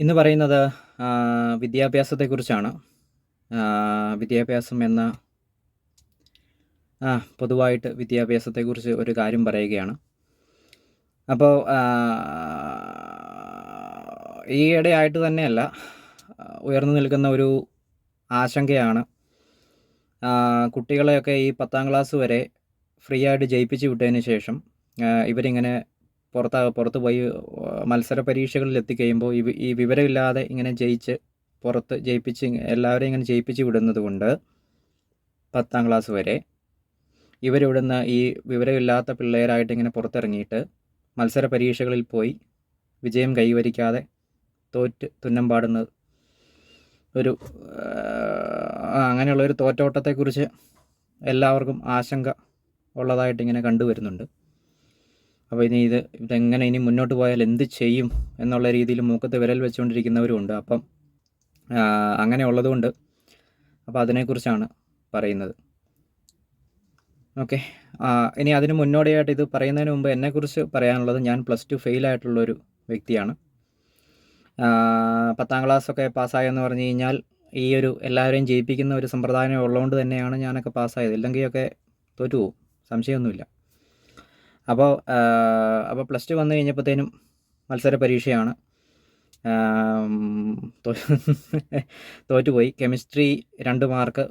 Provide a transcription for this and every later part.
ഇന്ന് പറയുന്നത് വിദ്യാഭ്യാസത്തെക്കുറിച്ചാണ്. വിദ്യാഭ്യാസം എന്ന പൊതുവായിട്ട് വിദ്യാഭ്യാസത്തെക്കുറിച്ച് ഒരു കാര്യം പറയുകയാണ്. അപ്പോൾ ഈ ഈയിടെയായിട്ട് തന്നെയല്ല ഉയർന്നു നിൽക്കുന്ന ഒരു ആശങ്കയാണ് കുട്ടികളെയൊക്കെ ഈ പത്താം ക്ലാസ് വരെ ഫ്രീ ആയിട്ട് ജയിപ്പിച്ച് വിട്ടതിന് ശേഷം ഇവരിങ്ങനെ പുറത്ത് പുറത്ത് പോയി മത്സര പരീക്ഷകളിൽ എത്തിക്കഴിയുമ്പോൾ ഇവ ഈ വിവരമില്ലാതെ ഇങ്ങനെ ജയിച്ച് പുറത്ത് ജയിപ്പിച്ച് എല്ലാവരെയും ഇങ്ങനെ ജയിപ്പിച്ച് വിടുന്നത് കൊണ്ട് പത്താം ക്ലാസ് വരെ ഇവരിവിടുന്ന് ഈ വിവരമില്ലാത്ത പിള്ളേരായിട്ട് ഇങ്ങനെ പുറത്തിറങ്ങിയിട്ട് മത്സര പരീക്ഷകളിൽ പോയി വിജയം കൈവരിക്കാതെ തോറ്റ് തുന്നം പാടുന്നത് ഒരു അങ്ങനെയുള്ളൊരു തോറ്റോട്ടത്തെക്കുറിച്ച് എല്ലാവർക്കും ആശങ്ക ഉള്ളതായിട്ട് ഇങ്ങനെ കണ്ടുവരുന്നുണ്ട്. അപ്പോൾ ഇനി ഇത് ഇതെങ്ങനെ ഇനി മുന്നോട്ട് പോയാൽ എന്ത് ചെയ്യും എന്നുള്ള രീതിയിൽ മൂക്കത്ത് വിരൽ വെച്ചുകൊണ്ടിരിക്കുന്നവരുമുണ്ട് അപ്പം അങ്ങനെ ഉള്ളതുകൊണ്ട് അപ്പോൾ അതിനെക്കുറിച്ചാണ് പറയുന്നത്. ഓക്കെ. ഇനി അതിന് മുന്നോടിയായിട്ട് ഇത് പറയുന്നതിന് മുമ്പ് എന്നെക്കുറിച്ച് പറയാനുള്ളത് ഞാൻ പ്ലസ് ടു ഫെയിൽ ആയിട്ടുള്ളൊരു വ്യക്തിയാണ്. പത്താം ക്ലാസ്സൊക്കെ പാസ്സായെന്ന് പറഞ്ഞു കഴിഞ്ഞാൽ ഈ ഒരു എല്ലാവരെയും ജയിപ്പിക്കുന്ന ഒരു സമ്പ്രദായം ഉള്ളതുകൊണ്ട് തന്നെയാണ് ഞാനൊക്കെ പാസ്സായത്. ഇല്ലെങ്കിൽ ഒക്കെ തോറ്റു പോകും സംശയമൊന്നുമില്ല. അപ്പോൾ അപ്പോൾ പ്ലസ് ടു വന്നു കഴിഞ്ഞപ്പോഴത്തേനും മത്സര പരീക്ഷയാണ്. തോറ്റുപോയി. കെമിസ്ട്രി രണ്ട് മാർക്ക്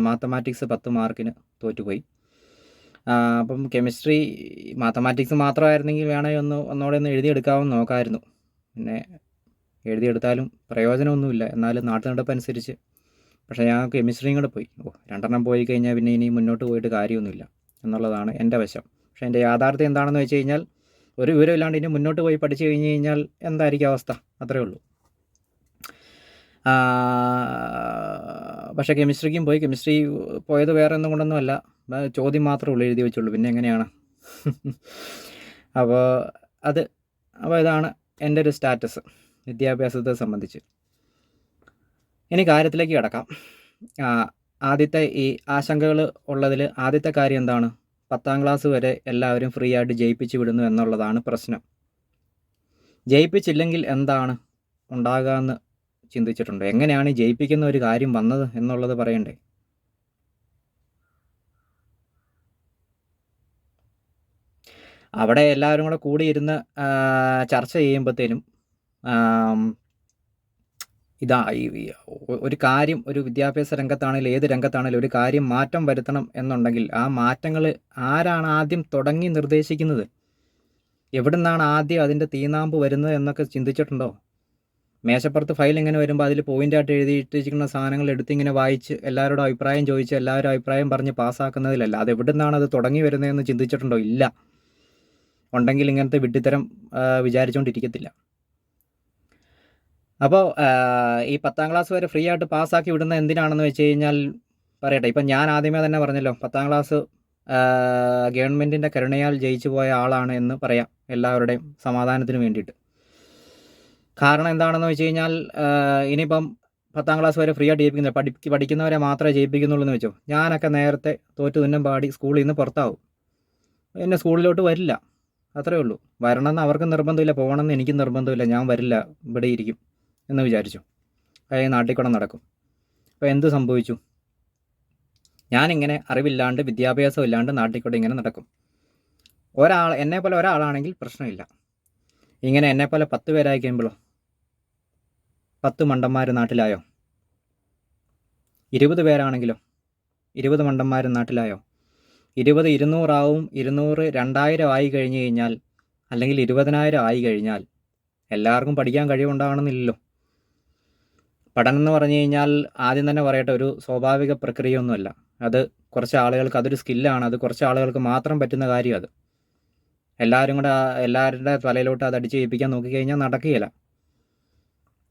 മാത്തമാറ്റിക്സ് പത്ത് മാർക്കിന് തോറ്റുപോയി. അപ്പം കെമിസ്ട്രി മാത്തമാറ്റിക്സ് മാത്രമായിരുന്നെങ്കിൽ വേണമെങ്കിൽ ഒന്ന് ഒന്നുകൂടെ ഒന്ന് എഴുതിയെടുക്കാമെന്ന് നോക്കാമായിരുന്നു പിന്നെ എഴുതിയെടുത്താലും പ്രയോജനമൊന്നുമില്ല. എന്നാലും നാട്ടു നടപ്പനുസരിച്ച്. പക്ഷേ ഞാൻ കെമിസ്ട്രിയും കൂടെ പോയി. ഓ രണ്ടെണ്ണം പോയി കഴിഞ്ഞാൽ പിന്നെ ഇനി മുന്നോട്ട് പോയിട്ട് കാര്യമൊന്നുമില്ല. എന്നുള്ളതാണ് എന്റെ വശം. പക്ഷേ എന്റെ യാഥാർത്ഥ്യം എന്താണെന്ന് വെച്ച് കഴിഞ്ഞാൽ ഒരു വിവരമില്ലാണ്ട് ഇനി മുന്നോട്ട് പോയി പഠിച്ചു കഴിഞ്ഞ് കഴിഞ്ഞാൽ എന്തായിരിക്കും അവസ്ഥ? അത്രയേ ഉള്ളൂ. പക്ഷേ കെമിസ്ട്രിക്കും പോയി. കെമിസ്ട്രി പോയത് വേറെ ഒന്നും കൊണ്ടൊന്നുമല്ല ചോദ്യം മാത്രമേ ഉള്ളൂ എഴുതി വെച്ചുള്ളൂ. പിന്നെ എങ്ങനെയാണ്? അപ്പോൾ അത് അപ്പോൾ ഇതാണ് എന്റെ ഒരു സ്റ്റാറ്റസ് വിദ്യാഭ്യാസത്തെ സംബന്ധിച്ച്. ഇനി കാര്യത്തിലേക്ക് കിടക്കാം. ആദ്യത്തെ ഈ ആശങ്കകൾ ഉള്ളതിൽ ആദ്യത്തെ കാര്യം എന്താണ്? പത്താം ക്ലാസ് വരെ എല്ലാവരും ഫ്രീ ആയിട്ട് ജയിപ്പിച്ച് വിടുന്നു എന്നുള്ളതാണ് പ്രശ്നം. ജയിപ്പിച്ചില്ലെങ്കിൽ എന്താണ് ഉണ്ടാകുക എന്ന് ചിന്തിച്ചിട്ടുണ്ടോ. എങ്ങനെയാണ് ജയിപ്പിക്കുന്ന ഒരു കാര്യം വന്നത് എന്നുള്ളത് പറയണ്ടേ? അവിടെ എല്ലാവരും കൂടെ കൂടിയിരുന്ന് ചർച്ച ചെയ്യുമ്പോഴത്തേനും ഇതാ ഈ ഒരു കാര്യം ഒരു വിദ്യാഭ്യാസ രംഗത്താണെങ്കിലും ഏത് രംഗത്താണെങ്കിലും ഒരു കാര്യം മാറ്റം വരുത്തണം എന്നുണ്ടെങ്കിൽ ആ മാറ്റങ്ങൾ ആരാണ് ആദ്യം തുടങ്ങി നിർദ്ദേശിക്കുന്നത്? എവിടെ നിന്നാണ് ആദ്യം അതിന്റെ തീനാമ്പ് വരുന്നത് എന്നൊക്കെ ചിന്തിച്ചിട്ടുണ്ടോ? മേശപ്പുറത്ത് ഫയൽ ഇങ്ങനെ വരുമ്പോൾ അതിൽ പോയിന്റായിട്ട് എഴുതിയിട്ടിരിക്കുന്ന സാധനങ്ങൾ എടുത്ത് ഇങ്ങനെ വായിച്ച് എല്ലാവരോടും അഭിപ്രായം ചോദിച്ച് എല്ലാവരും അഭിപ്രായം പറഞ്ഞ് പാസ്സാക്കുന്നതിലല്ല. അത് എവിടെ നിന്നാണ് അത് തുടങ്ങി വരുന്നതെന്ന് ചിന്തിച്ചിട്ടുണ്ടോ? ഇല്ല. ഉണ്ടെങ്കിൽ ഇങ്ങനത്തെ വിഡ്ഢിത്തരം വിചാരിച്ചുകൊണ്ടിരിക്കത്തില്ല അപ്പോൾ ഈ പത്താം ക്ലാസ് വരെ ഫ്രീ ആയിട്ട് പാസ്സാക്കി വിടുന്നത് എന്തിനാണെന്ന് വെച്ച് കഴിഞ്ഞാൽ പറയട്ടെ. ഇപ്പം ഞാൻ ആദ്യമേ തന്നെ പറഞ്ഞല്ലോ പത്താം ക്ലാസ് ഗവൺമെന്റിന്റെ കരുണയാൽ ജയിച്ചു പോയ ആളാണ് എന്ന് പറയാം എല്ലാവരുടെയും സമാധാനത്തിന് വേണ്ടിയിട്ട്. കാരണം എന്താണെന്ന് വെച്ച് കഴിഞ്ഞാൽ ഇനിയിപ്പം പത്താം ക്ലാസ് വരെ ഫ്രീ ആയിട്ട് ജയിപ്പിക്കുന്നില്ല പഠി പഠിക്കുന്നവരെ മാത്രമേ ജയിപ്പിക്കുന്നുള്ളൂ എന്ന് വെച്ചോ? ഞാനൊക്കെ നേരത്തെ തോറ്റു തുന്നം പാടി സ്കൂളിൽ നിന്ന് പുറത്താവും. എന്നെ സ്കൂളിലോട്ട് വരില്ല. അത്രയേ ഉള്ളൂ. വരണമെന്ന് അവർക്ക് നിർബന്ധമില്ല പോകണമെന്ന് എനിക്കും നിർബന്ധമില്ല. ഞാൻ വരില്ല. ഇവിടെ ഇരിക്കും എന്ന് വിചാരിച്ചു. അയാൾ നാട്ടിൽ കൂടെ നടക്കും. അപ്പോൾ എന്ത് സംഭവിച്ചു? ഞാനിങ്ങനെ അറിവില്ലാണ്ട് വിദ്യാഭ്യാസം ഇല്ലാണ്ട് നാട്ടിൽ കൂടെ ഇങ്ങനെ നടക്കും. ഒരാൾ എന്നെ പോലെ ഒരാളാണെങ്കിൽ പ്രശ്നമില്ല. ഇങ്ങനെ എന്നെ പോലെ പത്ത് പേരായി കഴിയുമ്പോഴോ? പത്ത് മണ്ടന്മാർ നാട്ടിലായോ? ഇരുപത് പേരാണെങ്കിലോ? ഇരുപത് മണ്ടന്മാർ നാട്ടിലായോ? ഇരുപത് ഇരുന്നൂറാവും ഇരുന്നൂറ് രണ്ടായിരം ആയി കഴിഞ്ഞ് കഴിഞ്ഞാൽ അല്ലെങ്കിൽ ഇരുപതിനായിരം ആയി കഴിഞ്ഞാൽ എല്ലാവർക്കും പഠിക്കാൻ കഴിവുണ്ടാകണമെന്നില്ലല്ലോ. പഠനം എന്ന് പറഞ്ഞു കഴിഞ്ഞാൽ ആദ്യം തന്നെ പറയട്ടെ ഒരു സ്വാഭാവിക പ്രക്രിയയൊന്നുമല്ല. അത് കുറച്ച് ആളുകൾക്ക് അതൊരു സ്കില്ലാണ്. അത് കുറച്ച് ആളുകൾക്ക് മാത്രം പറ്റുന്ന കാര്യം അത്. എല്ലാവരും കൂടെ എല്ലാവരുടെ തലയിലോട്ട് അത് അടിച്ച് ജയിപ്പിക്കാൻ നോക്കിക്കഴിഞ്ഞാൽ നടക്കുകയില്ല.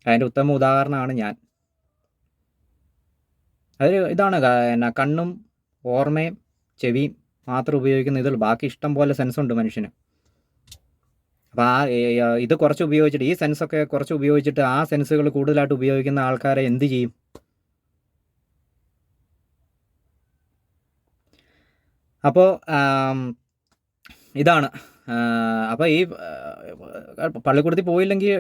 അതിന്റെ ഉത്തമ ഉദാഹരണമാണ് ഞാൻ. അതൊരു ഇതാണ് എന്നാ കണ്ണും ഓർമ്മയും ചെവിയും മാത്രം ഉപയോഗിക്കുന്ന ഇതിൽ. ബാക്കി ഇഷ്ടം പോലെ സെൻസ് ഉണ്ട് മനുഷ്യന്. അപ്പോൾ ആ ഇത് കുറച്ച് ഉപയോഗിച്ചിട്ട് ഈ സെൻസൊക്കെ കുറച്ച് ഉപയോഗിച്ചിട്ട് ആ സെൻസുകൾ കൂടുതലായിട്ട് ഉപയോഗിക്കുന്ന ആൾക്കാരെ എന്ത് ചെയ്യും? അപ്പോൾ ഇതാണ്. അപ്പോൾ ഈ പള്ളിക്കൂടത്തിൽ പോയില്ലെങ്കിൽ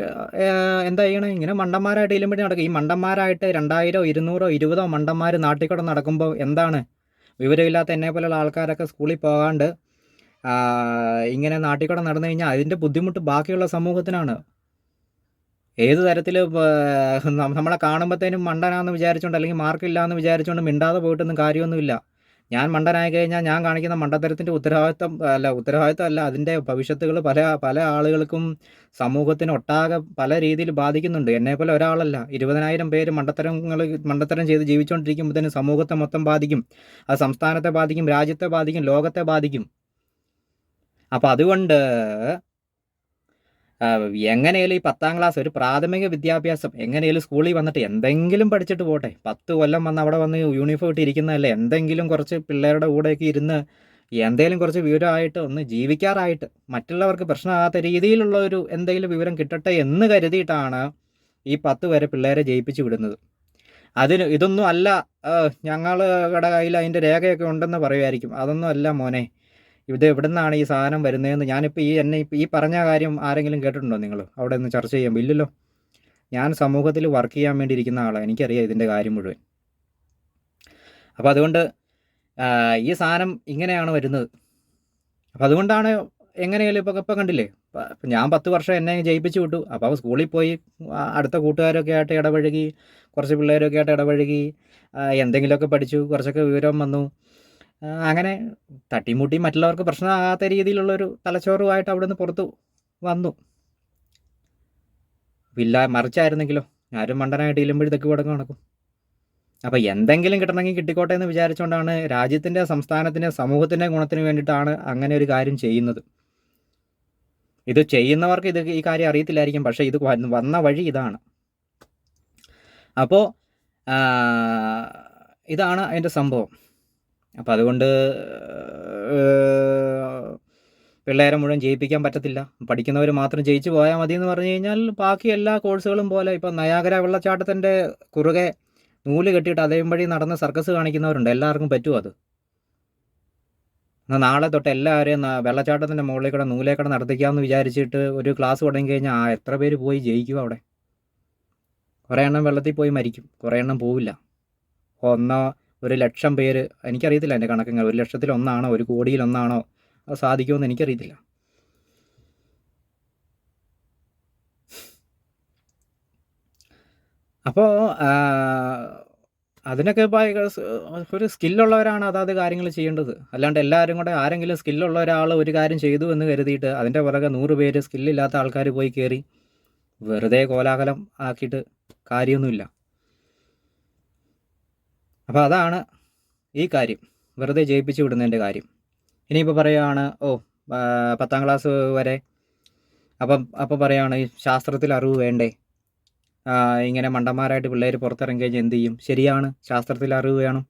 എന്താ ചെയ്യണേ? ഇങ്ങനെ മണ്ടന്മാരായിട്ട് ഇല്ലുമ്പടി നടക്കും. ഈ മണ്ടന്മാരായിട്ട് രണ്ടായിരോ ഇരുന്നൂറോ ഇരുപതോ മണ്ടന്മാർ നാട്ടിൽ കൂടെ നടക്കുമ്പോൾ എന്താണ്? വിവരമില്ലാത്ത എന്നെ പോലെയുള്ള ആൾക്കാരൊക്കെ സ്കൂളിൽ പോകാണ്ട് ഇങ്ങനെ നാട്ടിക്കൂടെ നടന്നു കഴിഞ്ഞാൽ അതിന്റെ ബുദ്ധിമുട്ട് ബാക്കിയുള്ള സമൂഹത്തിനാണ്. ഏത് തരത്തിൽ നമ്മളെ കാണുമ്പോഴത്തേനും മണ്ടനാന്ന് വിചാരിച്ചുകൊണ്ട് അല്ലെങ്കിൽ മാർക്കില്ല എന്ന് വിചാരിച്ചുകൊണ്ട് മിണ്ടാതെ പോയിട്ടൊന്നും കാര്യമൊന്നുമില്ല. ഞാൻ മണ്ടനായി കഴിഞ്ഞാൽ ഞാൻ കാണിക്കുന്ന മണ്ടത്തരത്തിന്റെ ഉത്തരവാദിത്തം അല്ല ഉത്തരവാദിത്തം അല്ല അതിന്റെ ഭവിഷ്യത്തുകൾ പല പല ആളുകൾക്കും സമൂഹത്തിന് ഒട്ടാകെ പല രീതിയിൽ ബാധിക്കുന്നുണ്ട്. എന്നെപ്പോലെ ഒരാളല്ല. ഇരുപതിനായിരം പേര് മണ്ടത്തരങ്ങൾ മണ്ടത്തരം ചെയ്ത് ജീവിച്ചുകൊണ്ടിരിക്കുമ്പോഴത്തേനും സമൂഹത്തെ മൊത്തം ബാധിക്കും. അത് സംസ്ഥാനത്തെ ബാധിക്കും രാജ്യത്തെ ബാധിക്കും ലോകത്തെ ബാധിക്കും. അപ്പോൾ അതുകൊണ്ട് എങ്ങനെയാലും ഈ പത്താം ക്ലാസ് ഒരു പ്രാഥമിക വിദ്യാഭ്യാസം എങ്ങനെയാലും സ്കൂളിൽ വന്നിട്ട് എന്തെങ്കിലും പഠിച്ചിട്ട് പോട്ടെ. പത്ത് കൊല്ലം വന്ന് അവിടെ വന്ന് യൂണിഫോം ഇട്ട് ഇരിക്കുന്നതല്ലേ എന്തെങ്കിലും കുറച്ച് പിള്ളേരുടെ കൂടെയൊക്കെ ഇരുന്ന് എന്തെങ്കിലും കുറച്ച് വിവരമായിട്ട് ഒന്ന് ജീവിക്കാറായിട്ട് മറ്റുള്ളവർക്ക് പ്രശ്നമാകാത്ത രീതിയിലുള്ള ഒരു എന്തെങ്കിലും വിവരം കിട്ടട്ടെ എന്ന് കരുതിയിട്ടാണ് ഈ പത്ത് വരെ പിള്ളേരെ ജയിപ്പിച്ച് വിടുന്നത്. അതിന് ഇതൊന്നും അല്ല ഞങ്ങളുടെ കയ്യിൽ അതിന്റെ രേഖയൊക്കെ ഉണ്ടെന്ന് പറയുമായിരിക്കും. അതൊന്നും അല്ല മോനെ. ഇത് എവിടെ നിന്നാണ് ഈ സാധനം വരുന്നതെന്ന് ഞാനിപ്പോൾ ഈ എന്നെ ഈ പറഞ്ഞ കാര്യം ആരെങ്കിലും കേട്ടിട്ടുണ്ടോ നിങ്ങൾ അവിടെ നിന്ന് ചർച്ച ചെയ്യാൻ ഇല്ലല്ലോ. ഞാൻ സമൂഹത്തിൽ വർക്ക് ചെയ്യാൻ വേണ്ടി ഇരിക്കുന്ന ആളാണ് എനിക്കറിയാം ഇതിന്റെ കാര്യം മുഴുവൻ. അപ്പോൾ അതുകൊണ്ട് ഈ സാധനം ഇങ്ങനെയാണ് വരുന്നത്. അപ്പോൾ അതുകൊണ്ടാണ് എങ്ങനെയാലും ഇപ്പോൾ ഇപ്പം കണ്ടില്ലേ? ഞാൻ പത്ത് വർഷം എന്നെ ജയിപ്പിച്ച് വിട്ടു. അപ്പോൾ സ്കൂളിൽ പോയി അടുത്ത കൂട്ടുകാരൊക്കെ ആയിട്ട് ഇടപഴകി കുറച്ച് പിള്ളേരൊക്കെ ആയിട്ട് ഇടപഴകി എന്തെങ്കിലുമൊക്കെ പഠിച്ചു കുറച്ചൊക്കെ വിവരം വന്നു. അങ്ങനെ തട്ടിമുട്ടി മറ്റുള്ളവർക്ക് പ്രശ്നമാകാത്ത രീതിയിലുള്ളൊരു തലച്ചോറുമായിട്ട് അവിടെ നിന്ന് പുറത്തു വന്നു. ഇല്ല മറിച്ചായിരുന്നെങ്കിലോ? ആരും മണ്ടനായിട്ട് ഇല്ലുമ്പോഴത്തേക്ക് കൊടുക്കും നടക്കും. അപ്പോൾ എന്തെങ്കിലും കിട്ടണമെങ്കിൽ കിട്ടിക്കോട്ടെ എന്ന് വിചാരിച്ചുകൊണ്ടാണ് രാജ്യത്തിന്റെ സംസ്ഥാനത്തിന്റെ സമൂഹത്തിന്റെ ഗുണത്തിന് വേണ്ടിയിട്ടാണ് അങ്ങനെ ഒരു കാര്യം ചെയ്യുന്നത്. ഇത് ചെയ്യുന്നവർക്ക് ഇത് ഈ കാര്യം അറിയത്തില്ലായിരിക്കും. പക്ഷേ ഇത് വന്ന വഴി ഇതാണ്. അപ്പോൾ ഇതാണ് അതിന്റെ സംഭവം. അപ്പോൾ അതുകൊണ്ട് പിള്ളേരെ മുഴുവൻ ജയിപ്പിക്കാൻ പറ്റത്തില്ല. പഠിക്കുന്നവർ മാത്രം ജയിച്ചു പോയാൽ മതി എന്ന് പറഞ്ഞു കഴിഞ്ഞാൽ ബാക്കി എല്ലാ കോഴ്സുകളും പോലെ ഇപ്പം നയാഗര വെള്ളച്ചാട്ടത്തിന്റെ കുറുകെ നൂൽ കെട്ടിയിട്ട് അതേ വഴി നടന്ന് സർക്കസ് കാണിക്കുന്നവരുണ്ട്. എല്ലാവർക്കും പറ്റുമോ അത്. എന്നാൽ നാളെ തൊട്ട് എല്ലാവരെയും വെള്ളച്ചാട്ടത്തിന്റെ മുകളിൽ കൂടെ നൂലേ കൂടെ നടത്തിക്കാമെന്ന് വിചാരിച്ചിട്ട് ഒരു ക്ലാസ് തുടങ്ങി കഴിഞ്ഞാൽ ആ എത്ര പേര് പോയി ജയിക്കും അവിടെ? കുറേ എണ്ണം വെള്ളത്തിൽ പോയി മരിക്കും. കുറേ എണ്ണം പോവില്ല. ഒന്നോ ഒരു ലക്ഷം പേര് എനിക്കറിയത്തില്ല എന്റെ കണക്കങ്ങൾ ഒരു ലക്ഷത്തിലൊന്നാണോ ഒരു കോടിയിലൊന്നാണോ അത് സാധിക്കുമെന്ന് എനിക്കറിയത്തില്ല. അപ്പോൾ അതിനൊക്കെ ഒരു സ്കില്ലുള്ളവരാണ് അതാത് കാര്യങ്ങൾ ചെയ്യേണ്ടത്. അല്ലാണ്ട് എല്ലാവരും കൂടെ ആരെങ്കിലും സ്കില്ലുള്ള ഒരാൾ ഒരു കാര്യം ചെയ്തു എന്ന് കരുതിയിട്ട് അതിന്റെ പുറകെ നൂറ് പേര് സ്കില്ലില്ലാത്ത ആൾക്കാർ പോയി കയറി വെറുതെ കോലാഹലം ആക്കിയിട്ട് കാര്യമൊന്നുമില്ല. അപ്പോൾ അതാണ് ഈ കാര്യം. വെറുതെ ജയിപ്പിച്ച് വിടുന്നതിന്റെ കാര്യം. ഇനിയിപ്പോൾ പറയുകയാണ് ഓ പത്താം ക്ലാസ് വരെ. അപ്പം അപ്പോൾ പറയുകയാണ് ഈ ശാസ്ത്രത്തിൽ അറിവ് വേണ്ടേ? ഇങ്ങനെ മണ്ടന്മാരായിട്ട് പിള്ളേർ പുറത്തിറങ്ങി കഴിഞ്ഞാൽ എന്ത് ചെയ്യും? ശരിയാണ് ശാസ്ത്രത്തിൽ അറിവ് വേണം.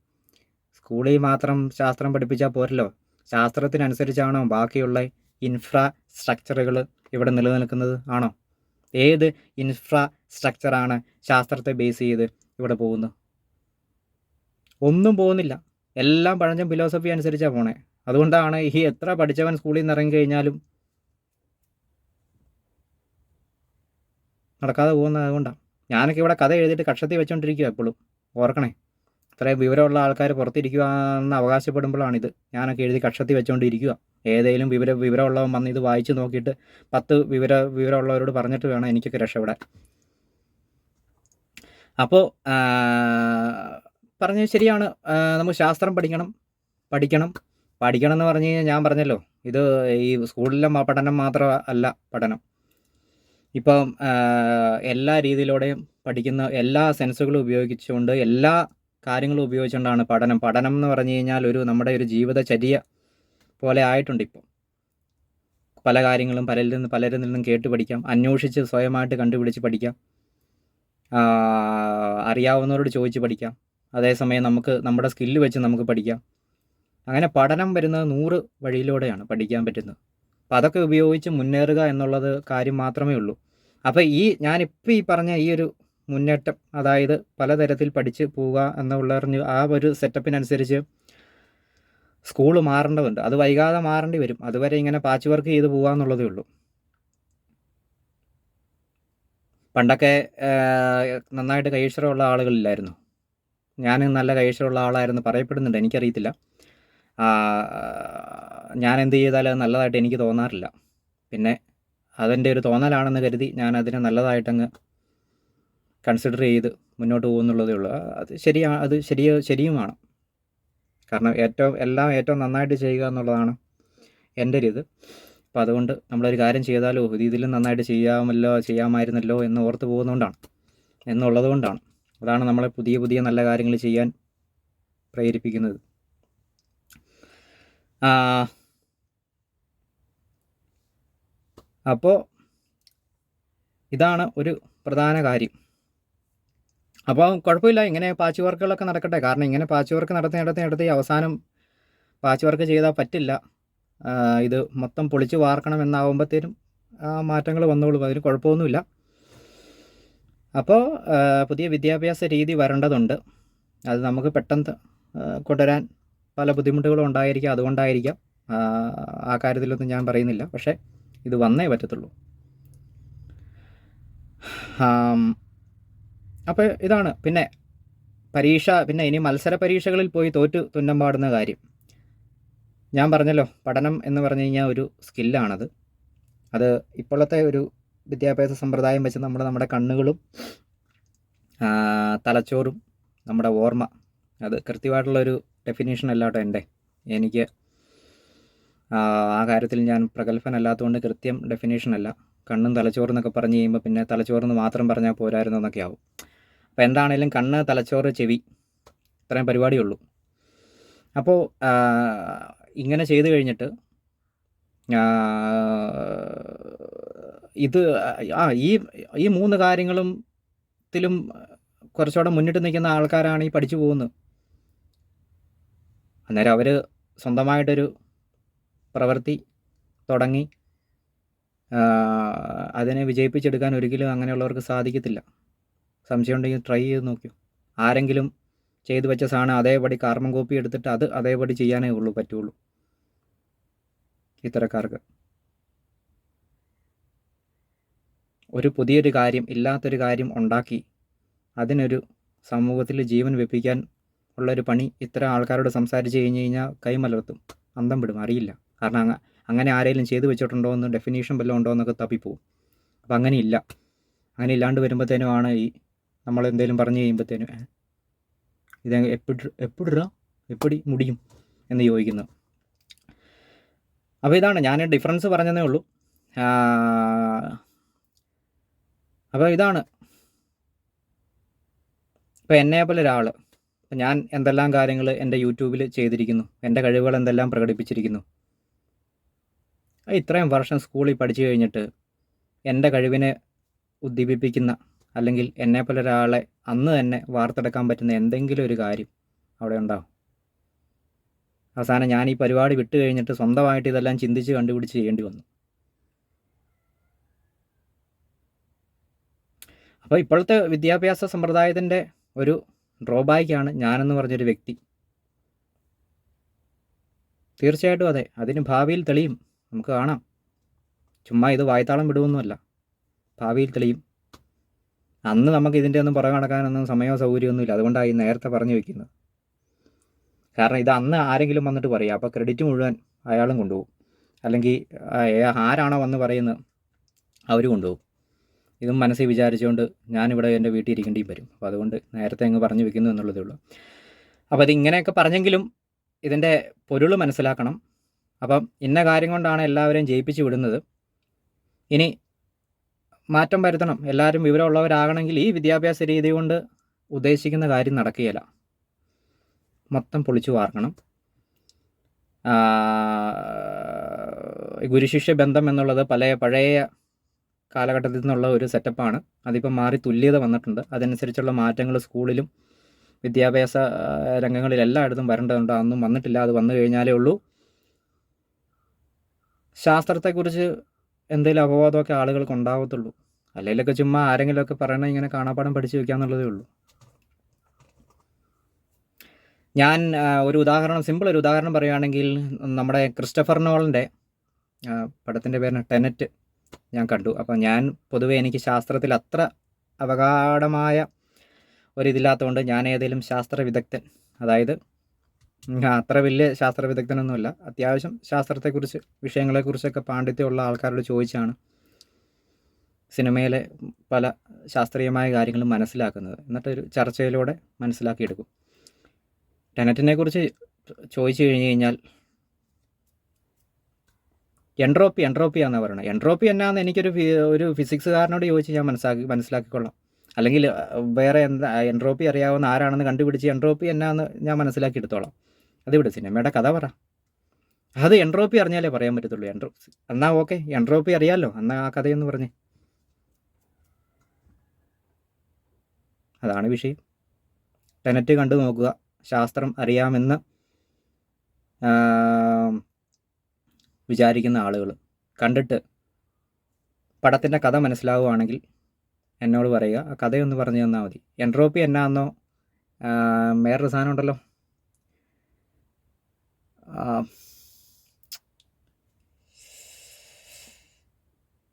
സ്കൂളിൽ മാത്രം ശാസ്ത്രം പഠിപ്പിച്ചാൽ പോരല്ലോ. ശാസ്ത്രത്തിനനുസരിച്ചാണോ ബാക്കിയുള്ള ഇൻഫ്രാസ്ട്രക്ചറുകൾ ഇവിടെ നിലനിൽക്കുന്നത്? ആണോ? ഏത് ഇൻഫ്രാസ്ട്രക്ചറാണ് ശാസ്ത്രത്തെ ബേസ് ചെയ്ത് ഇവിടെ പോകുന്നത്? ഒന്നും പോകുന്നില്ല. എല്ലാം പഴഞ്ചൻ ഫിലോസഫി അനുസരിച്ചാണ് പോണേ. അതുകൊണ്ടാണ് ഈ എത്ര പഠിച്ചവൻ സ്കൂളിൽ നിന്ന് ഇറങ്ങി കഴിഞ്ഞാലും നടക്കാതെ പോകുന്നത് അതുകൊണ്ടാണ് ഞാനൊക്കെ ഇവിടെ കഥ എഴുതിയിട്ട് കക്ഷത്തിൽ വെച്ചോണ്ടിരിക്കുക എപ്പോഴും ഓർക്കണേ. ഇത്രയും വിവരമുള്ള ആൾക്കാർ പുറത്തിരിക്കുക എന്ന് അവകാശപ്പെടുമ്പോഴാണിത്. ഞാനൊക്കെ എഴുതി കക്ഷത്തിൽ വെച്ചുകൊണ്ടിരിക്കുക ഏതെങ്കിലും വിവര വിവരമുള്ളവൻ വന്ന് ഇത് വായിച്ച് നോക്കിയിട്ട് പത്ത് വിവര വിവരമുള്ളവരോട് പറഞ്ഞിട്ട് വേണം എനിക്കൊക്കെ രക്ഷപ്പെടാൻ. അപ്പോൾ പറഞ്ഞത് ശരിയാണ്. നമുക്ക് ശാസ്ത്രം പഠിക്കണം. പഠിക്കണം. പഠിക്കണം എന്ന് പറഞ്ഞു കഴിഞ്ഞാൽ ഞാൻ പറഞ്ഞല്ലോ ഇത് ഈ സ്കൂളിലെ പഠനം മാത്രം അല്ല പഠനം. ഇപ്പം എല്ലാ രീതിയിലൂടെയും പഠിക്കുന്ന എല്ലാ സെൻസുകളും ഉപയോഗിച്ചുകൊണ്ട് എല്ലാ കാര്യങ്ങളും ഉപയോഗിച്ചുകൊണ്ടാണ് പഠനം. പഠനം എന്ന് പറഞ്ഞു കഴിഞ്ഞാൽ ഒരു നമ്മുടെ ഒരു ജീവിതചര്യ പോലെ ആയിട്ടുണ്ട് ഇപ്പം. പല കാര്യങ്ങളും പലരിൽ നിന്ന് പലരിൽ നിന്നും കേട്ട് പഠിക്കാം. അന്വേഷിച്ച് സ്വയമായിട്ട് കണ്ടുപിടിച്ച് പഠിക്കാം. അറിയാവുന്നവരോട് ചോദിച്ച് പഠിക്കാം. അതേസമയം നമുക്ക് നമ്മുടെ സ്കില്ല് വെച്ച് നമുക്ക് പഠിക്കാം. അങ്ങനെ പഠനം വരുന്നത് നൂറ് വഴിയിലൂടെയാണ് പഠിക്കാൻ പറ്റുന്നത്. അപ്പം അതൊക്കെ ഉപയോഗിച്ച് മുന്നേറുക എന്നുള്ളത് കാര്യം മാത്രമേ ഉള്ളൂ. അപ്പോൾ ഈ ഞാനിപ്പോൾ ഈ പറഞ്ഞ ഈ ഒരു മുന്നേറ്റം അതായത് പലതരത്തിൽ പഠിച്ച് പോവുക എന്നുള്ള പറഞ്ഞ് ആ ഒരു സെറ്റപ്പിനനുസരിച്ച് സ്കൂൾ മാറേണ്ടതുണ്ട്. അത് വൈകാതെ മാറേണ്ടി വരും. അതുവരെ ഇങ്ങനെ പാച്ച് വർക്ക് ചെയ്ത് പോകാമെന്നുള്ളതേ ഉള്ളൂ. പണ്ടൊക്കെ നന്നായിട്ട് കൈശ്വരമുള്ള ആളുകളില്ലായിരുന്നു. ഞാൻ നല്ല കൈവശമുള്ള ആളായിരുന്നു പറയപ്പെടുന്നുണ്ട്. എനിക്കറിയത്തില്ല. ഞാൻ എന്ത് ചെയ്താലും നല്ലതായിട്ട് എനിക്ക് തോന്നാറില്ല. പിന്നെ അതെന്റെ ഒരു തോന്നലാണെന്ന് കരുതി ഞാൻ അതിനെ നല്ലതായിട്ടങ്ങ് കൺസിഡർ ചെയ്ത് മുന്നോട്ട് പോകുന്നുള്ളതേ ഉള്ളൂ. അത് ശരിയാ അത് ശരി ശരിയുമാണ് കാരണം ഏറ്റവും എല്ലാം ഏറ്റവും നന്നായിട്ട് ചെയ്യുക എന്നുള്ളതാണ് എന്റെ ഒരു ഇത്. അപ്പോൾ അതുകൊണ്ട് നമ്മളൊരു കാര്യം ചെയ്താലോ? ഇത് ഇതിലും നന്നായിട്ട് ചെയ്യാമല്ലോ ചെയ്യാമായിരുന്നല്ലോ എന്ന് ഓർത്ത് പോകുന്നതുകൊണ്ടാണ് എന്നുള്ളത് കൊണ്ടാണ്. അതാണ് നമ്മളെ പുതിയ പുതിയ നല്ല കാര്യങ്ങൾ ചെയ്യാൻ പ്രേരിപ്പിക്കുന്നത്. അപ്പോൾ ഇതാണ് ഒരു പ്രധാന കാര്യം. അപ്പോൾ കുഴപ്പമില്ല ഇങ്ങനെ പാച്ച് വർക്കുകളൊക്കെ നടക്കട്ടെ. കാരണം ഇങ്ങനെ പാച്ച് വർക്ക് നടത്തി നടത്തി നടത്തി അവസാനം പാച്ച് വർക്ക് ചെയ്താൽ പറ്റില്ല. ഇത് മൊത്തം പൊളിച്ച് വാർക്കണം എന്നാകുമ്പോഴത്തേനും മാറ്റങ്ങൾ വന്നോളും. അതിന് കുഴപ്പമൊന്നുമില്ല. അപ്പോൾ പുതിയ വിദ്യാഭ്യാസ രീതി വരേണ്ടതുണ്ട്. അത് നമുക്ക് പെട്ടെന്ന് കൊണ്ടുവരാൻ പല ബുദ്ധിമുട്ടുകളും ഉണ്ടായിരിക്കാം അതുകൊണ്ടായിരിക്കാം. ആ കാര്യത്തിലൊന്നും ഞാൻ പറയുന്നില്ല. പക്ഷേ ഇത് വന്നേ പറ്റത്തുള്ളൂ. അപ്പോൾ ഇതാണ്. പിന്നെ പരീക്ഷ പിന്നെ ഇനി മത്സര പരീക്ഷകളിൽ പോയി തോറ്റു തുന്നം പാടുന്ന കാര്യം. ഞാൻ പറഞ്ഞല്ലോ പഠനം എന്ന് പറഞ്ഞു കഴിഞ്ഞാൽ ഒരു സ്കില്ലാണത്. അത് ഇപ്പോഴത്തെ ഒരു വിദ്യാഭ്യാസ സമ്പ്രദായം വെച്ച് നമ്മൾ നമ്മുടെ കണ്ണുകളും തലച്ചോറും നമ്മുടെ ഓർമ്മ. അത് കൃത്യമായിട്ടുള്ളൊരു ഡെഫിനേഷൻ അല്ലാട്ടോ എന്റെ. എനിക്ക് ആ കാര്യത്തിൽ ഞാൻ പ്രഗത്ഭനല്ലാത്തതുകൊണ്ട് കൃത്യം ഡെഫിനേഷൻ അല്ല. കണ്ണും തലച്ചോറും എന്നൊക്കെ പറഞ്ഞു കഴിയുമ്പോൾ പിന്നെ തലച്ചോറെന്ന് മാത്രം പറഞ്ഞാൽ പോരായിരുന്നു എന്നൊക്കെ ആവും. അപ്പോൾ എന്താണേലും കണ്ണ് തലച്ചോറ് ചെവി ഇത്രയും പരിപാടിയുള്ളൂ. അപ്പോൾ ഇങ്ങനെ ചെയ്തു കഴിഞ്ഞിട്ട് ഇത് ആ ഈ ഈ മൂന്ന് കാര്യങ്ങളും ത്തിലും കുറച്ചുകൂടെ മുന്നിട്ട് നിൽക്കുന്ന ആൾക്കാരാണ് ഈ പഠിച്ചു പോകുന്നത്. അന്നേരം അവർ സ്വന്തമായിട്ടൊരു പ്രവൃത്തി തുടങ്ങി അതിനെ വിജയിപ്പിച്ചെടുക്കാൻ ഒരിക്കലും അങ്ങനെയുള്ളവർക്ക് സാധിക്കത്തില്ല. സംശയം ഉണ്ടെങ്കിൽ ട്രൈ ചെയ്ത് നോക്കൂ. ആരെങ്കിലും ചെയ്തു വെച്ച സാധനം അതേപടി കാർമം കോപ്പി എടുത്തിട്ട് അത് അതേപടി ചെയ്യാനേ ഉള്ളൂ പറ്റുള്ളൂ. ഇത്തരക്കാർക്ക്. ഒരു പുതിയൊരു കാര്യം ഇല്ലാത്തൊരു കാര്യം ഉണ്ടാക്കി അതിനൊരു സമൂഹത്തിൽ ജീവൻ വെപ്പിക്കാൻ ഉള്ളൊരു പണി ഇത്ര ആൾക്കാരോട് സംസാരിച്ച് കഴിഞ്ഞ് കഴിഞ്ഞാൽ കൈമലർത്തും അന്തം വിടും. അറിയില്ല. കാരണം അങ്ങ അങ്ങനെ ആരെങ്കിലും ചെയ്തു വെച്ചിട്ടുണ്ടോ എന്ന് ഡെഫിനേഷൻ വല്ലതും ഉണ്ടോ എന്നൊക്കെ തപ്പിപ്പോവും. അപ്പം അങ്ങനെയില്ല. അങ്ങനെ ഇല്ലാണ്ട് വരുമ്പോഴത്തേനുമാണ് ഈ നമ്മൾ എന്തെങ്കിലും പറഞ്ഞു കഴിയുമ്പോഴത്തേനും ഇത് എപ്പിട് എപ്പിടുക എപ്പടി മുടിയും എന്ന് ചോദിക്കുന്നത് അപ്പോൾ ഇതാണ്. ഞാൻ ഡിഫറൻസ് പറഞ്ഞതേ ഉള്ളൂ. അപ്പോൾ ഇതാണ്. ഇപ്പോൾ എന്നെ പോലെ ഒരാൾ ഞാൻ എന്തെല്ലാം കാര്യങ്ങൾ എന്റെ യൂട്യൂബിൽ ചെയ്തിരിക്കുന്നു എന്റെ കഴിവുകൾ എന്തെല്ലാം പ്രകടിപ്പിച്ചിരിക്കുന്നു. ഇത്രയും വർഷം സ്കൂളിൽ പഠിച്ചു കഴിഞ്ഞിട്ട് എന്റെ കഴിവിനെ ഉദ്ദീപിപ്പിക്കുന്ന അല്ലെങ്കിൽ എന്നെപ്പോലെ ഒരാളെ അന്ന് തന്നെ വാർത്തെടുക്കാൻ പറ്റുന്ന എന്തെങ്കിലും ഒരു കാര്യം അവിടെ ഉണ്ടാവും. അവസാനം ഞാൻ ഈ പരിപാടി വിട്ട് കഴിഞ്ഞിട്ട് സ്വന്തമായിട്ട് ഇതെല്ലാം ചിന്തിച്ച് കണ്ടുപിടിച്ച് ചെയ്യേണ്ടി വന്നു. അപ്പോൾ ഇപ്പോഴത്തെ വിദ്യാഭ്യാസ സമ്പ്രദായത്തിന്റെ ഒരു ഡ്രോബാക്കാണ് ഞാനെന്ന് പറഞ്ഞൊരു വ്യക്തി. തീർച്ചയായിട്ടും അതെ. അതിന് ഭാവിയിൽ തെളിയും. നമുക്ക് കാണാം. ചുമ്മാ ഇത് വായ്ത്താളം വിടുമൊന്നുമല്ല ഭാവിയിൽ തെളിയും. അന്ന് നമുക്ക് ഇതിന്റെ ഒന്നും പുറകെ നടക്കാനൊന്നും സമയമോ സൗകര്യമൊന്നുമില്ല. അതുകൊണ്ടാണ് ഈ നേരത്തെ പറഞ്ഞു വെക്കുന്നത്. കാരണം ഇത് അന്ന് ആരെങ്കിലും വന്നിട്ട് പറയുക അപ്പോൾ ക്രെഡിറ്റ് മുഴുവൻ അയാളും കൊണ്ടുപോകും. അല്ലെങ്കിൽ ആരാണോ വന്ന് പറയുന്നത് അവർ കൊണ്ടുപോകും. ഇതും മനസ്സിൽ വിചാരിച്ചുകൊണ്ട് ഞാനിവിടെ എന്റെ വീട്ടിൽ ഇരിക്കേണ്ടിയും വരും. അപ്പോൾ അതുകൊണ്ട് നേരത്തെ അങ്ങ് പറഞ്ഞു വെക്കുന്നു എന്നുള്ളതേ ഉള്ളൂ. അപ്പോൾ അത് ഇങ്ങനെയൊക്കെ പറഞ്ഞെങ്കിലും ഇതിന്റെ പൊരുൾ മനസ്സിലാക്കണം. അപ്പം ഇന്ന കാര്യം കൊണ്ടാണ് എല്ലാവരെയും ജയിപ്പിച്ച് വിടുന്നത്. ഇനി മാറ്റം വരുത്തണം. എല്ലാവരും വിവരമുള്ളവരാകണമെങ്കിൽ ഈ വിദ്യാഭ്യാസ രീതി കൊണ്ട് ഉദ്ദേശിക്കുന്ന കാര്യം നടക്കുകയില്ല. മൊത്തം പൊളിച്ചു വാർക്കണം. ഗുരുശിഷ്യ ബന്ധം എന്നുള്ളത് പല പഴയ കാലഘട്ടത്തിൽ നിന്നുള്ള ഒരു സെറ്റപ്പാണ് അതിപ്പോൾ മാറി തുല്യത വന്നിട്ടുണ്ട്. അതനുസരിച്ചുള്ള മാറ്റങ്ങൾ സ്കൂളിലും വിദ്യാഭ്യാസ രംഗങ്ങളിൽ എല്ലായിടത്തും വരേണ്ടതുണ്ട്. അതൊന്നും വന്നിട്ടില്ല. അത് വന്നു കഴിഞ്ഞാലേ ഉള്ളൂ. ശാസ്ത്രത്തെക്കുറിച്ച് എന്തെങ്കിലും അപവാദമൊക്കെ ആളുകൾക്ക് ഉണ്ടാകത്തുള്ളൂ അല്ലെങ്കിലൊക്കെ ചുമ്മാ ആരെങ്കിലുമൊക്കെ പറയണ ഇങ്ങനെ കാണാപ്പാടം പഠിച്ചു വെക്കാന്നുള്ളതേ ഉള്ളൂ. ഞാൻ ഒരു ഉദാഹരണം സിമ്പിൾ ഒരു ഉദാഹരണം പറയുകയാണെങ്കിൽ നമ്മുടെ ക്രിസ്റ്റഫർ നോളിന്റെ പടത്തിന്റെ പേരാണ് ടെനറ്റ് ഞാൻ കണ്ടു. അപ്പോൾ ഞാൻ പൊതുവേ എനിക്ക് ശാസ്ത്രത്തിൽ അത്ര അവഗാഢമായ ഒരിതില്ലാത്തതുകൊണ്ട് ഞാൻ ഏതെങ്കിലും ശാസ്ത്ര വിദഗ്ധൻ അതായത് അത്ര വലിയ ശാസ്ത്ര വിദഗ്ധനൊന്നുമല്ല അത്യാവശ്യം ശാസ്ത്രത്തെക്കുറിച്ച് വിഷയങ്ങളെക്കുറിച്ചൊക്കെ പാണ്ഡിത്യമുള്ള ആൾക്കാരോട് ചോദിച്ചാണ് സിനിമയിലെ പല ശാസ്ത്രീയമായ കാര്യങ്ങളും മനസ്സിലാക്കുന്നത്. എന്നിട്ടൊരു ചർച്ചയിലൂടെ മനസ്സിലാക്കിയെടുക്കും. ടെനറ്റിനെ കുറിച്ച് ചോദിച്ചു കഴിഞ്ഞ് കഴിഞ്ഞാൽ എൻട്രോപ്പി എൻട്രോപ്പി ആണെന്ന് പറയുന്നത് എൻട്രോപ്പി എന്നാന്ന് എനിക്കൊരു ഒരു ഫിസിക്സുകാരനോട് ചോദിച്ച് ഞാൻ മനസ്സിലാക്കി മനസ്സിലാക്കിക്കൊള്ളാം. അല്ലെങ്കിൽ വേറെ എന്താ എൻട്രോപ്പി അറിയാവുന്ന ആരാണെന്ന് കണ്ടുപിടിച്ച് എൻട്രോപ്പി എന്നാന്ന് ഞാൻ മനസ്സിലാക്കി എടുത്തോളാം അതിവിടെ സിനിമയുടെ കഥ പറ. അത് എൻട്രോപ്പി അറിഞ്ഞാലേ പറയാൻ പറ്റത്തുള്ളൂ. എൻട്രോ എന്നാ ഓക്കെ എൻട്രോപ്പി അറിയാമല്ലോ എന്നാ ആ കഥയെന്ന് പറഞ്ഞ്. അതാണ് വിഷയം. ടെനറ്റ് കണ്ടു നോക്കുക. ശാസ്ത്രം അറിയാമെന്ന് വിചാരിക്കുന്ന ആളുകൾ കണ്ടിട്ട് പടത്തിന്റെ കഥ മനസ്സിലാവുകയാണെങ്കിൽ എന്നോട് പറയുക ആ കഥയൊന്ന് പറഞ്ഞു തന്നാൽ മതി. എൻട്രോപ്പി എന്നാന്നോ വേറൊരു സാധനം ഉണ്ടല്ലോ.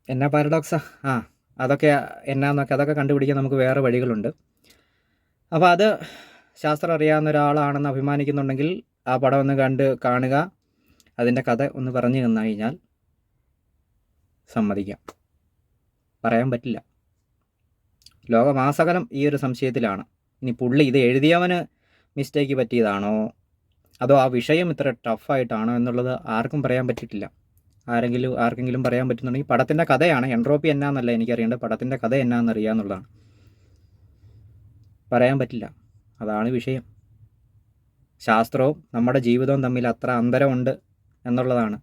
എന്നാ പാരഡോക്സാ? ആ അതൊക്കെ എന്നാന്നൊക്കെ അതൊക്കെ കണ്ടുപിടിക്കാൻ നമുക്ക് വേറെ വഴികളുണ്ട്. അപ്പോൾ അത് ശാസ്ത്രം അറിയാവുന്ന ഒരാളാണെന്ന് അഭിമാനിക്കുന്നുണ്ടെങ്കിൽ ആ പടം ഒന്ന് കണ്ട് കാണുക. അതിന്റെ കഥ ഒന്ന് പറഞ്ഞു തന്നു കഴിഞ്ഞാൽ സമ്മതിക്കാം. പറയാൻ പറ്റില്ല. ലോകമാസകലം ഈ ഒരു സംശയത്തിലാണ്. ഇനി പുള്ളി ഇത് എഴുതിയവന് മിസ്റ്റേക്ക് പറ്റിയതാണോ? അതോ ആ വിഷയം ഇത്ര ടഫായിട്ടാണോ എന്നുള്ളത് ആർക്കും പറയാൻ പറ്റിയിട്ടില്ല. ആരെങ്കിലും ആർക്കെങ്കിലും പറയാൻ പറ്റുന്നുണ്ടെങ്കിൽ പടത്തിന്റെ കഥയാണ്. എൻട്രോപ്പി എന്നാന്നല്ല എനിക്കറിയേണ്ടത്. പടത്തിന്റെ കഥ എന്നാന്ന് അറിയാമെന്നുള്ളതാണ് പറയാൻ പറ്റില്ല. അതാണ് വിഷയം. ശാസ്ത്രവും നമ്മുടെ ജീവിതവും തമ്മിൽ അത്ര അന്തരമുണ്ട് എന്നുള്ളതാണ്.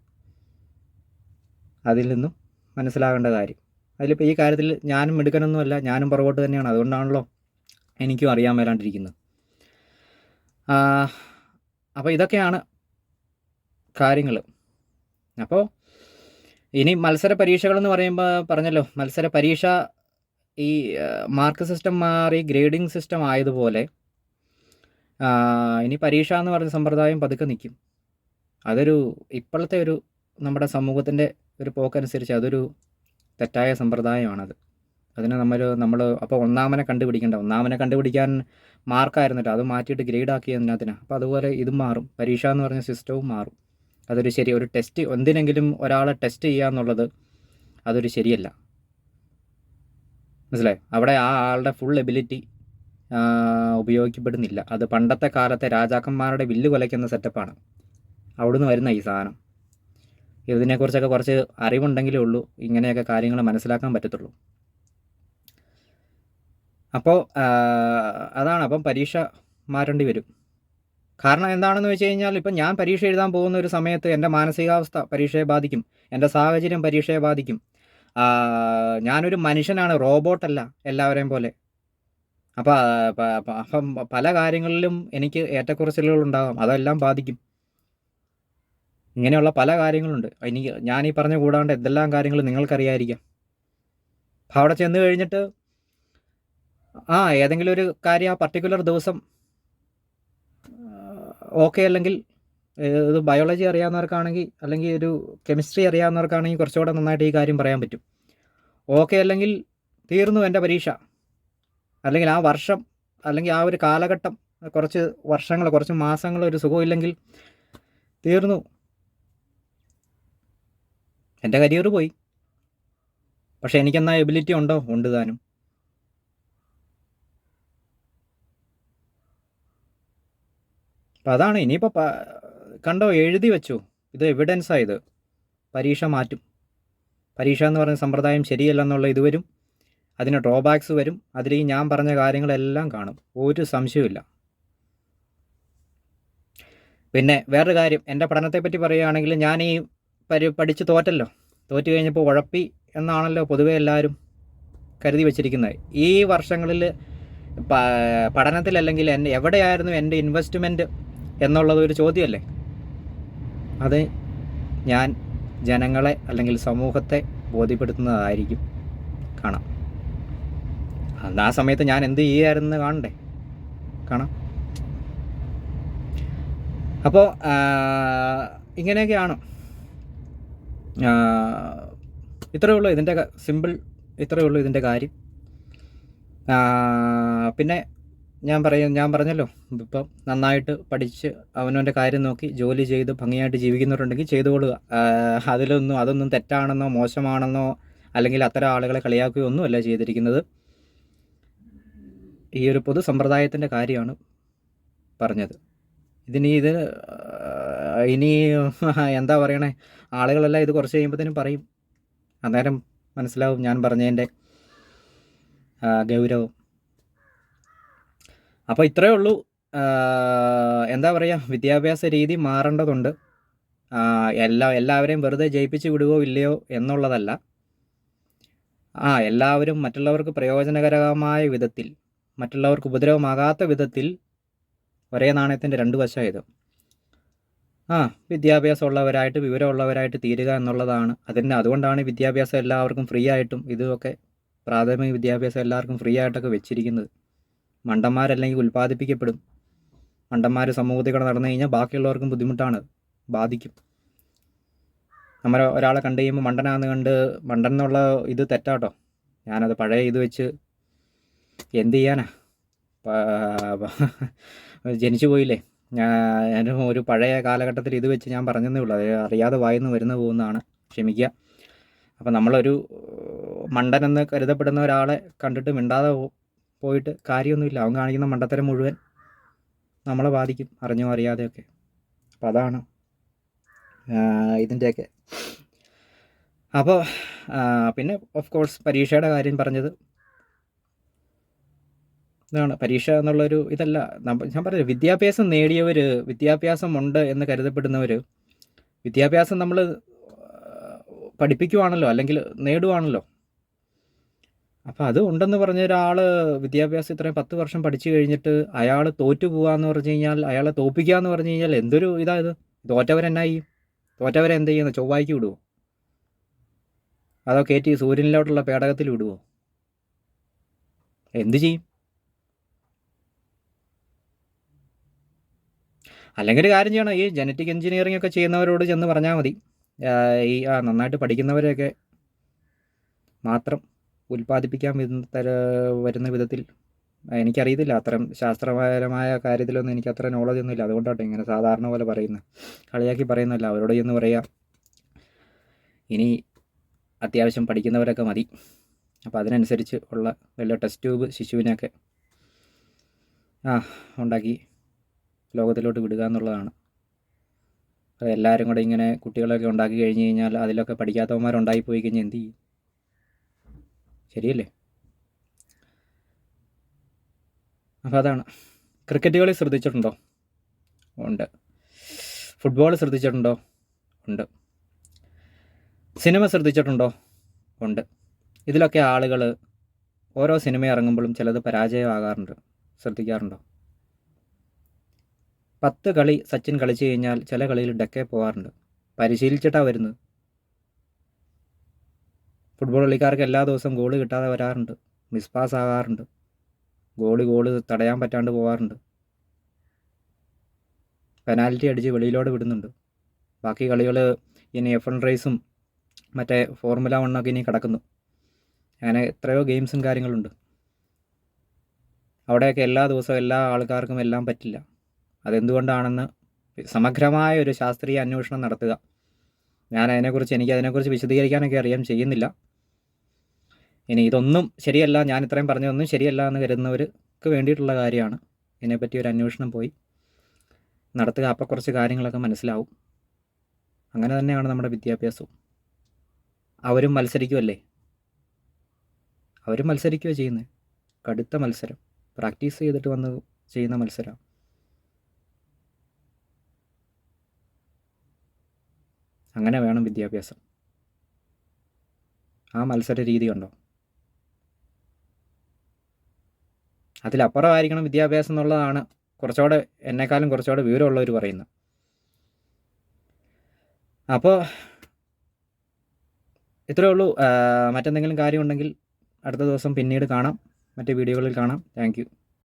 അതിൽ നിന്നും മനസ്സിലാകേണ്ട കാര്യം. അതിലിപ്പോൾ ഈ കാര്യത്തിൽ ഞാനും മിടുക്കനൊന്നുമല്ല ഞാനും പുറകോട്ട് തന്നെയാണ്. അതുകൊണ്ടാണല്ലോ എനിക്കും അറിയാൻ മേലാണ്ടിരിക്കുന്നത്. അപ്പോൾ ഇതൊക്കെയാണ് കാര്യങ്ങൾ അപ്പോൾ ഇനി മത്സര പരീക്ഷകളെന്ന് പറയുമ്പോൾ പറഞ്ഞല്ലോ മത്സര പരീക്ഷ ഈ മാർക്ക് സിസ്റ്റം മാറി ഗ്രേഡിംഗ് സിസ്റ്റം ആയതുപോലെ ഇനി പരീക്ഷ എന്ന് പറഞ്ഞ സമ്പ്രദായം പതുക്കെ നിൽക്കും അതൊരു ഇപ്പോഴത്തെ ഒരു നമ്മുടെ സമൂഹത്തിന്റെ ഒരു പോക്കനുസരിച്ച് അതൊരു തെറ്റായ സമ്പ്രദായമാണത്. അതിനെ നമ്മൾ നമ്മൾ അപ്പോൾ ഒന്നാമനെ കണ്ടുപിടിക്കേണ്ട. ഒന്നാമനെ കണ്ടുപിടിക്കാൻ മാർക്കായിരുന്നിട്ട് അത് മാറ്റിയിട്ട് ഗ്രേഡ് ആക്കിയതിനകത്തിന് അപ്പോൾ അതുപോലെ ഇതും മാറും. പരീക്ഷ എന്ന് പറഞ്ഞ സിസ്റ്റവും മാറും. അതൊരു ശരി ഒരു ടെസ്റ്റ് എന്തിനെങ്കിലും ഒരാളെ ടെസ്റ്റ് ചെയ്യുക എന്നുള്ളത് അതൊരു ശരിയല്ല. മനസ്സിലായോ? അവിടെ ആ ആളുടെ ഫുൾ എബിലിറ്റി ഉപയോഗിക്കപ്പെടുന്നില്ല. അത് പണ്ടത്തെ കാലത്തെ രാജാക്കന്മാരുടെ വില്ല് കൊലയ്ക്കുന്ന സെറ്റപ്പാണ് അവിടുന്ന് വരുന്ന ഈ സാധനം. ഇതിനെക്കുറിച്ചൊക്കെ കുറച്ച് അറിവുണ്ടെങ്കിലേ ഉള്ളൂ. ഇങ്ങനെയൊക്കെ കാര്യങ്ങൾ മനസ്സിലാക്കാൻ പറ്റത്തുള്ളൂ. അപ്പോൾ അതാണ് അപ്പം പരീക്ഷ മാറ്റേണ്ടി വരും. കാരണം എന്താണെന്ന് വെച്ച് കഴിഞ്ഞാൽ ഇപ്പം ഞാൻ പരീക്ഷ എഴുതാൻ പോകുന്ന ഒരു സമയത്ത് എന്റെ മാനസികാവസ്ഥ പരീക്ഷയെ ബാധിക്കും. എന്റെ സാഹചര്യം പരീക്ഷയെ ബാധിക്കും. ഞാനൊരു മനുഷ്യനാണ് റോബോട്ടല്ല എല്ലാവരെയും പോലെ. അപ്പോൾ അപ്പം പല കാര്യങ്ങളിലും എനിക്ക് ഏറ്റക്കുറച്ചിലുകൾ ഉണ്ടാകാം. അതെല്ലാം ബാധിക്കും. ഇങ്ങനെയുള്ള പല കാര്യങ്ങളുണ്ട്. എനിക്ക് ഞാൻ ഈ പറഞ്ഞ കൂടാണ്ട് എന്തെല്ലാം കാര്യങ്ങൾ നിങ്ങൾക്കറിയായിരിക്കാം. അപ്പം അവിടെ ചെന്ന് കഴിഞ്ഞിട്ട് ആ ഏതെങ്കിലും ഒരു കാര്യം ആ പർട്ടിക്കുലർ ദിവസം ഓക്കെ അല്ലെങ്കിൽ ഇത് ബയോളജി അറിയാവുന്നവർക്കാണെങ്കിൽ അല്ലെങ്കിൽ ഒരു കെമിസ്ട്രി അറിയാവുന്നവർക്കാണെങ്കിൽ കുറച്ചുകൂടെ നന്നായിട്ട് ഈ കാര്യം പറയാൻ പറ്റും. ഓക്കെ അല്ലെങ്കിൽ തീർന്നു എന്റെ പരീക്ഷ. അല്ലെങ്കിൽ ആ വർഷം അല്ലെങ്കിൽ ആ ഒരു കാലഘട്ടം കുറച്ച് വർഷങ്ങൾ കുറച്ച് മാസങ്ങൾ ഒരു സുഖമില്ലെങ്കിൽ തീർന്നു. എന്റെ കരിയർ പോയി. പക്ഷെ എനിക്കെന്നാ എബിലിറ്റി ഉണ്ടോ? ഉണ്ട് താനും. അപ്പം അതാണ്. ഇനിയിപ്പോൾ കണ്ടോ എഴുതി വെച്ചു. ഇത് എവിഡൻസ് ഇത്. പരീക്ഷ മാറ്റും. പരീക്ഷ എന്ന് പറഞ്ഞ സമ്പ്രദായം ശരിയല്ലെന്നുള്ള ഇത് വരും. അതിന് ഡ്രോബാക്സ് വരും. അതിൽ ഈ ഞാൻ പറഞ്ഞ കാര്യങ്ങളെല്ലാം കാണും. ഒരു സംശയമില്ല പിന്നെ വേറൊരു കാര്യം. എന്റെ പഠനത്തെപ്പറ്റി പറയുകയാണെങ്കിൽ ഞാൻ ഈ പരി പഠിച്ച് തോറ്റല്ലോ. തോറ്റു കഴിഞ്ഞപ്പോൾ ഉഴപ്പി എന്നാണല്ലോ പൊതുവേ എല്ലാവരും കരുതി വച്ചിരിക്കുന്നത്. ഈ വർഷങ്ങളിൽ പഠനത്തിലല്ലെങ്കിൽ എന്റെ എവിടെയായിരുന്നു എന്റെ ഇൻവെസ്റ്റ്മെന്റ് എന്നുള്ളത് ഒരു ചോദ്യമല്ലേ? അത് ഞാൻ ജനങ്ങളെ അല്ലെങ്കിൽ സമൂഹത്തെ ബോധ്യപ്പെടുത്തുന്നതായിരിക്കും. കാണാം. അന്ന് ആ സമയത്ത് ഞാൻ എന്ത് ചെയ്യായിരുന്നു കാണണ്ടേ? കാണാം. അപ്പോൾ ഇങ്ങനെയൊക്കെയാണ്. ഇത്രയേ ഉള്ളൂ ഇതിന്റെ സിമ്പിൾ ഇത്രയേ ഉള്ളൂ ഇതിന്റെ കാര്യം. പിന്നെ ഞാൻ പറയ ഞാൻ പറഞ്ഞല്ലോ ഇപ്പം നന്നായിട്ട് പഠിച്ച് അവനവന്റെ കാര്യം നോക്കി ജോലി ചെയ്ത് ഭംഗിയായിട്ട് ജീവിക്കുന്നവരുണ്ടെങ്കിൽ ചെയ്തുകൊള്ളുക അതിലൊന്നും അതൊന്നും തെറ്റാണെന്നോ മോശമാണെന്നോ അല്ലെങ്കിൽ അത്തരം ആളുകളെ കളിയാക്കുകയോ ഒന്നുമല്ല ചെയ്തിരിക്കുന്നത്. ഈ ഒരു പൊതു സമ്പ്രദായത്തിന്റെ കാര്യമാണ് പറഞ്ഞത്. ഇതിനി ഇത് ഇനി എന്താ പറയണേ? ആളുകളെല്ലാം ഇത് കുറച്ച് കഴിയുമ്പോഴത്തേനും പറയും. അന്നേരം മനസ്സിലാവും ഞാൻ പറഞ്ഞതിന്റെ ഗൗരവം. അപ്പോൾ ഇത്രയേ ഉള്ളൂ. എന്താ പറയുക വിദ്യാഭ്യാസ രീതി മാറേണ്ടതുണ്ട്. എല്ലാ എല്ലാവരെയും വെറുതെ ജയിപ്പിച്ച് വിടുകയോ ഇല്ലയോ എന്നുള്ളതല്ല. ആ എല്ലാവരും മറ്റുള്ളവർക്ക് പ്രയോജനകരമായ വിധത്തിൽ മറ്റുള്ളവർക്ക് ഉപദ്രവമാകാത്ത വിധത്തിൽ ഒരേ നാണയത്തിന്റെ രണ്ട് വശമായത് ആ വിദ്യാഭ്യാസമുള്ളവരായിട്ട് വിവരമുള്ളവരായിട്ട് തീരുക എന്നുള്ളതാണ്. അതിന് അതുകൊണ്ടാണ് വിദ്യാഭ്യാസം എല്ലാവർക്കും ഫ്രീ ആയിട്ടും ഇതുമൊക്കെ പ്രാഥമിക വിദ്യാഭ്യാസം എല്ലാവർക്കും ഫ്രീ ആയിട്ടൊക്കെ വെച്ചിരിക്കുന്നത്. മണ്ടന്മാരല്ലെങ്കിൽ ഉൽപ്പാദിപ്പിക്കപ്പെടും. മണ്ടന്മാർ സമൂഹത്തിൽ കൂടെ നടന്നു കഴിഞ്ഞാൽ ബാക്കിയുള്ളവർക്കും ബുദ്ധിമുട്ടാണ്. ബാധിക്കും. നമ്മൾ ഒരാളെ കണ്ടു കഴിയുമ്പോൾ മണ്ടനാന്ന് കണ്ട് മണ്ടൻ എന്നുള്ള ഇത് തെറ്റാട്ടോ. ഞാനത് പഴയ ഇത് വെച്ച് എന്ത് ചെയ്യാനാ? ജനിച്ചു പോയില്ലേ? ഞാൻ ഒരു പഴയ കാലഘട്ടത്തിൽ ഇത് വെച്ച് ഞാൻ പറഞ്ഞതേ ഉള്ളൂ. അത് അറിയാതെ വായിന്ന് വരുന്ന പോകുന്നതാണ്. ക്ഷമിക്കുക. അപ്പോൾ നമ്മളൊരു മണ്ടനെന്ന് കരുതപ്പെടുന്ന ഒരാളെ കണ്ടിട്ട് മിണ്ടാതെ പോയിട്ട് കാര്യമൊന്നുമില്ല. അവൻ കാണിക്കുന്ന മണ്ടത്തരം മുഴുവൻ നമ്മളെ ബാധിക്കും അറിഞ്ഞോ അറിയാതെയൊക്കെ. അപ്പോൾ അതാണ് ഇതിന്റെയൊക്കെ അപ്പോൾ പിന്നെ ഓഫ് കോഴ്സ് പരീക്ഷയുടെ കാര്യം പറഞ്ഞത് ഇതാണ് പരീക്ഷ എന്നുള്ളൊരു ഇതല്ല. ഞാൻ പറഞ്ഞു വിദ്യാഭ്യാസം നേടിയവർ വിദ്യാഭ്യാസം ഉണ്ട് എന്ന് കരുതപ്പെടുന്നവർ വിദ്യാഭ്യാസം നമ്മൾ പഠിപ്പിക്കുവാണല്ലോ അല്ലെങ്കിൽ നേടുവാണല്ലോ. അപ്പോൾ അത് ഉണ്ടെന്ന് പറഞ്ഞ ഒരാൾ വിദ്യാഭ്യാസം ഇത്രയും പത്ത് വർഷം പഠിച്ചു കഴിഞ്ഞിട്ട് അയാൾ തോറ്റു പോകാമെന്ന് പറഞ്ഞു കഴിഞ്ഞാൽ അയാളെ തോപ്പിക്കുക എന്ന് പറഞ്ഞു കഴിഞ്ഞാൽ എന്തൊരു ഇതാ തോറ്റവരെന്നായി? തോറ്റവരെന്നാ ചെയ്യും തോറ്റവരെ എന്ത് ചെയ്യുന്നു? ചൊവ്വായ്ക്ക് വിടുവോ? അതോ കയറ്റി സൂര്യനിലോട്ടുള്ള പേടകത്തിൽ വിടുവോ? എന്ത് ചെയ്യും? അല്ലെങ്കിൽ ഒരു കാര്യം ചെയ്യണം. ഈ ജനറ്റിക് എഞ്ചിനീയറിംഗ് ഒക്കെ ചെയ്യുന്നവരോട് ചെന്ന് പറഞ്ഞാൽ മതി. ഈ ആ നന്നായിട്ട് പഠിക്കുന്നവരെയൊക്കെ മാത്രം ഉൽപ്പാദിപ്പിക്കാൻ വരുന്ന വിധത്തിൽ എനിക്കറിയത്തില്ല. അത്തരം ശാസ്ത്രപരമായ കാര്യത്തിലൊന്നും എനിക്ക് അത്ര നോളജ് ഒന്നുമില്ല അതുകൊണ്ടാട്ടോ ഇങ്ങനെ സാധാരണ പോലെ പറയുന്നത് കളിയാക്കി പറയുന്നല്ല അവരോട് ചെന്ന് പറയാം ഇനി അത്യാവശ്യം പഠിക്കുന്നവരൊക്കെ മതി. അപ്പോൾ അതിനനുസരിച്ച് ഉള്ള വല്ല ടെസ്റ്റ് ട്യൂബ് ശിശുവിനെയൊക്കെ ആ ഉണ്ടാക്കി ലോകത്തിലോട്ട് വിടുക എന്നുള്ളതാണ്. അത് എല്ലാവരും കൂടെ ഇങ്ങനെ കുട്ടികളൊക്കെ ഉണ്ടാക്കി കഴിഞ്ഞ് കഴിഞ്ഞാൽ അതിലൊക്കെ പഠിക്കാത്തവന്മാരുണ്ടായിപ്പോയി കഴിഞ്ഞാൽ എന്ത് ചെയ്യും? ശരിയല്ലേ? അപ്പോൾ അതാണ്. ക്രിക്കറ്റ് കളി ശ്രദ്ധിച്ചിട്ടുണ്ടോ? ഉണ്ട്. ഫുട്ബോൾ ശ്രദ്ധിച്ചിട്ടുണ്ടോ? ഉണ്ട്. സിനിമ ശ്രദ്ധിച്ചിട്ടുണ്ടോ? ഉണ്ട്. ഇതിലൊക്കെ ആളുകൾ ഓരോ സിനിമ ഇറങ്ങുമ്പോഴും ചിലത് പരാജയമാകാറുണ്ട്. ശ്രദ്ധിക്കാറുണ്ടോ? പത്ത് കളി സച്ചിൻ കളിച്ചു കഴിഞ്ഞാൽ ചില കളിയിൽ ഡെക്കെ പോകാറുണ്ട് പരിശീലിച്ചിട്ടാണ് വരുന്നത്. ഫുട്ബോൾ കളിക്കാർക്ക് എല്ലാ ദിവസവും ഗോൾ കിട്ടാതെ വരാറുണ്ട്. മിസ് പാസ് ആകാറുണ്ട്. ഗോൾ ഗോൾ തടയാൻ പറ്റാണ്ട് പോകാറുണ്ട് പെനാൽറ്റി അടിച്ച് വെളിയിലോട്ട് വിടുന്നുണ്ട്. ബാക്കി കളികൾ ഇനി എഫ് എൺ റേസും മറ്റേ ഫോർമുല വണ്ണൊക്കെ ഇനി കിടക്കുന്നു. അങ്ങനെ എത്രയോ ഗെയിംസും കാര്യങ്ങളുണ്ട്. അവിടെയൊക്കെ എല്ലാ ദിവസവും എല്ലാ ആൾക്കാർക്കും എല്ലാം പറ്റില്ല. അതെന്തുകൊണ്ടാണെന്ന് സമഗ്രമായ ഒരു ശാസ്ത്രീയ അന്വേഷണം നടത്തുക. ഞാൻ അതിനെക്കുറിച്ച് എനിക്ക് അതിനെക്കുറിച്ച് വിശദീകരിക്കാനൊക്കെ അറിയാം ചെയ്യുന്നില്ല. ഇനി ഇതൊന്നും ശരിയല്ല ഞാൻ ഇത്രയും പറഞ്ഞതൊന്നും ശരിയല്ല എന്ന് കരുതുന്നവർക്ക് വേണ്ടിയിട്ടുള്ള കാര്യമാണ്. ഇതിനെപ്പറ്റി ഒരു അന്വേഷണം പോയി നടത്തുക. അപ്പോൾ കുറച്ച് കാര്യങ്ങളൊക്കെ മനസ്സിലാവും. അങ്ങനെ തന്നെയാണ് നമ്മുടെ വിദ്യാഭ്യാസവും. അവരും മത്സരിക്കുമല്ലേ അവരും മത്സരിക്കുകയോ ചെയ്യുന്നത് കടുത്ത മത്സരം. പ്രാക്ടീസ് ചെയ്തിട്ട് വന്ന് ചെയ്യുന്ന മത്സരം. അങ്ങനെ വേണം വിദ്യാഭ്യാസം. ആ മത്സര രീതി ഉണ്ടോ അതിലപ്പുറമായിരിക്കണം വിദ്യാഭ്യാസം എന്നുള്ളതാണ് കുറച്ചുകൂടെ എന്നെക്കാളും കുറച്ചുകൂടെ വിവരമുള്ളവർ പറയുന്നത്. അപ്പോൾ ഇത്രയേ ഉള്ളൂ. മറ്റെന്തെങ്കിലും കാര്യമുണ്ടെങ്കിൽ അടുത്ത ദിവസം പിന്നീട് കാണാം. മറ്റ് വീഡിയോകളിൽ കാണാം. താങ്ക്